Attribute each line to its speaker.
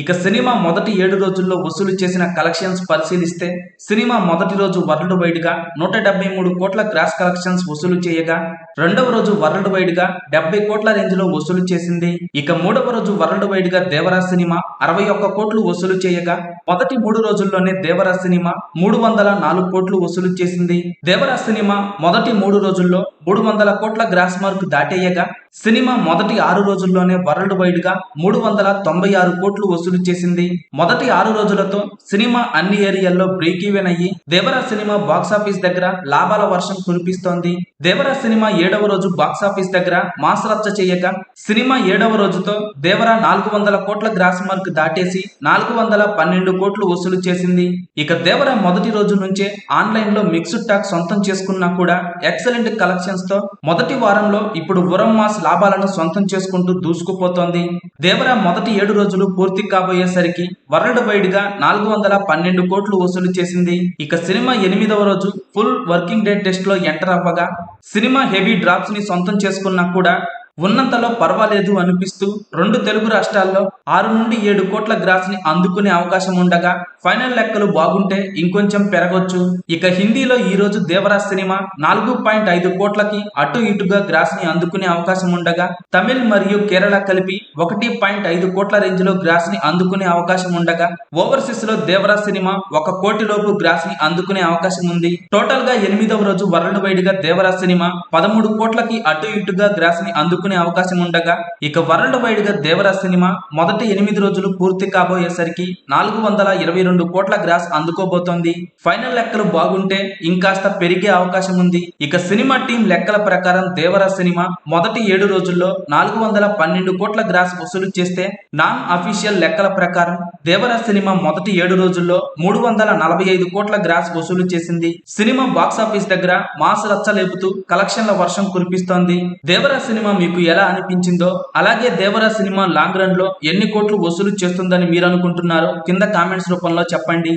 Speaker 1: ఇక సినిమా మొదటి ఏడు రోజుల్లో వసూలు చేసిన కలెక్షన్స్ పరిశీలిస్తే సినిమా మొదటి రోజు వరల్డ్ వైడ్గా నూట డెబ్బై మూడు కోట్ల గ్రాస్ కలెక్షన్స్ వసూలు చేయగా రెండవ రోజు వరల్డ్ వైడ్గా డెబ్బై కోట్ల రేంజ్లో వసూలు చేసింది. ఇక మూడవ రోజు వరల్డ్ వైడ్గా దేవరా సినిమా అరవై ఒక్క కోట్లు వసూలు చేయగా మొదటి మూడు రోజుల్లోనే దేవరా సినిమా మూడు వందల నాలుగు కోట్లు వసూలు చేసింది. దేవరా సినిమా మొదటి మూడు రోజుల్లో మూడు వందల కోట్ల గ్రాస్ మార్క్ దాటేయగా సినిమా మొదటి ఆరు రోజుల్లోనే వరల్డ్ వైడ్గా మూడు వందల తొంభై ఆరు కోట్లు వసూలు చేసింది. మొదటి ఆరు రోజులతో సినిమా అన్ని ఏరియాల్లో బ్రేక్ ఈవెన్ అయ్యి దేవరా సినిమా బాక్సాఫీస్ దగ్గర లాభాల వర్షం కురిపిస్తోంది. దేవరా సినిమా ఏడవ రోజు బాక్సాఫీస్ దగ్గర మాస్ రచ్చ చేయగా సినిమా ఏడవ రోజుతో దేవరా నాలుగు వందల కోట్ల గ్రాస్ మార్క్ దాటేసి నాలుగు వందల పన్నెండు కోట్లు వసూలు చేసింది. ఇక దేవరా మొదటి రోజు నుంచే ఆన్లైన్లో మిక్స్డ్ టాక్ సొంతం చేసుకున్నా కూడా ఎక్సలెంట్ కలెక్షన్స్తో మొదటి వారంలో ఇప్పుడు ఉరం మాస్ లాభాలను సొంతం చేసుకుంటూ దూసుకుపోతోంది. దేవరా మొదటి ఏడు రోజులు పూర్తి కాబోయేసరికి వరల్డ్ వైడ్గా నాలుగు వందల పన్నెండు కోట్లు వసూలు చేసింది. ఇక సినిమా ఎనిమిదవ రోజు ఫుల్ వర్కింగ్ డే టెస్ట్లో ఎంటర్ అవ్వగా సినిమా హెవీ డ్రాప్స్ని సొంతం చేసుకున్నా కూడా ఉన్నంతలో పర్వాలేదు అనిపిస్తూ రెండు తెలుగు రాష్ట్రాల్లో ఆరు నుండి ఏడు కోట్ల గ్రాస్ని అందుకునే అవకాశం ఉండగా ఫైనల్ లెక్కలు బాగుంటే ఇంకొంచెం పెరగొచ్చు. ఇక హిందీలో ఈ రోజు దేవరాజ్ సినిమా నాలుగు పాయింట్ ఐదు కోట్లకి అటు ఇటుగా గ్రాస్ని అందుకునే అవకాశం ఉండగా తమిళ్ మరియు కేరళ కలిపి ఒకటి పాయింట్ ఐదు కోట్ల రేంజ్లో గ్రాస్ని అందుకునే అవకాశం ఉండగా ఓవర్సీస్లో దేవరాజ్ సినిమా ఒక కోటి లోపు గ్రాస్ని అందుకునే అవకాశం ఉంది. టోటల్గా ఎనిమిదవ రోజు వరల్డ్ వైడ్గా దేవరాజ్ సినిమా పదమూడు కోట్లకి అటు ఇటుగా గ్రాస్ని అందుకు అందుకునే అవకాశం ఉండగా ఇక వరల్డ్ వైడ్గా దేవరాజ్ సినిమా మొదటి ఎనిమిది రోజులు పూర్తి కాబోయేసరికి నాలుగు వందల ఇరవై రెండు కోట్ల గ్రాస్ అందుకోబోతోంది. ఫైనల్ లెక్కలు బాగుంటే ఇంకాస్త పెరిగే అవకాశం ఉంది. ఇక సినిమా టీం లెక్కల ప్రకారం దేవరా సినిమా మొదటి ఏడు రోజుల్లో నాలుగు వందల పన్నెండు కోట్ల గ్రాస్ వసూలు చేస్తే నాన్ అఫీషియల్ లెక్కల ప్రకారం దేవర సినిమా మొదటి ఏడు రోజుల్లో మూడు వందల నలభై ఐదు కోట్ల గ్రాస్ వసూలు చేసింది. సినిమా బాక్సాఫీస్ దగ్గర మాస్ రచ్చలేపుతూ కలెక్షన్ల వర్షం కురిపిస్తోంది. దేవరా సినిమా మీకు ఎలా అనిపించిందో అలాగే దేవరా సినిమా లాంగ్ రన్లో ఎన్ని కోట్లు వసూలు చేస్తుందని మీరు అనుకుంటున్నారో కింద కామెంట్స్ రూపంలో చెప్పండి.